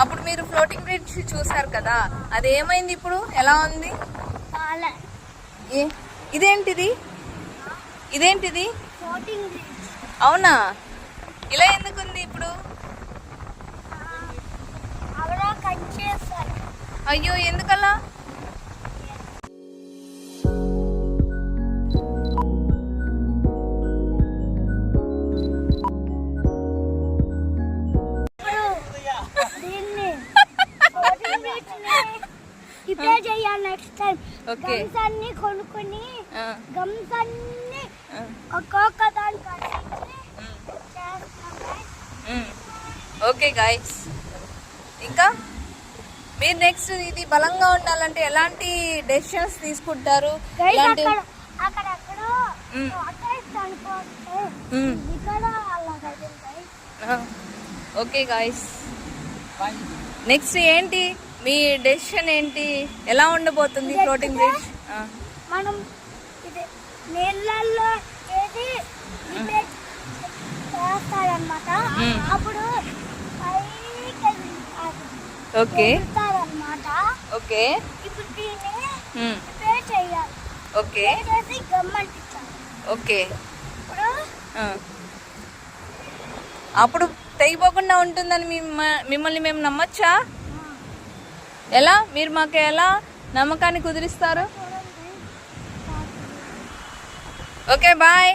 అప్పుడు మీరు floating bridge చూసారు కదా. అది ఏమైంది ఇప్పుడు? ఎలా ఉంది? ఏ? ఇదేంటిది? ఇదేంటిది? అవునా? ఇలా ఎందుకుంది ఇప్పుడు? అయ్యో ఎందుకలా? రిపేర్ చేయాలి నెక్స్ట్ టైం Okay. గమ్స్ అన్ని కొనుక్కొని గమ్స్ అన్ని ఒక్కొక్క దాని కట్టించి చేస్తాం ఉమ్. ఓకే గాయస్ ఇంకా? మీరు నెక్స్ట్ ఇది బలంగా ఉండాలంటే ఎలాంటి డెసిషన్స్ తీసుకుంటారు? ఎలాంటి అక్కడ ఓకే గాయస్ నెక్స్ట్ ఏంటి? మీ డెసిషన్ ఏంటి? ఎలా ఉండబోతుంది ఫ్లోటింగ్ బ్రిడ్జ్ మనం ఇది నీళ్ళల్లో ఏది రిపేర్ చేస్తారనమాట మ్మ్. అప్పుడు ఓకే. ఓకే. ఇప్పుడు దీన్ని ఉమ్, రిపేర్ చేయాలి. ఓకే. రిపేర్ చేసి గమ్మంటించాలి ఓకే. ఇప్పుడు ఆ. అప్పుడు తెగిపోకుండా ఉంటుందని మిమ్మ- మిమ్మల్ని మేము నమ్మచ్చా? ఎలా? మీరు మాకు ఎలా నమ్మకాన్ని కుదిరిస్తారు? Okay bye.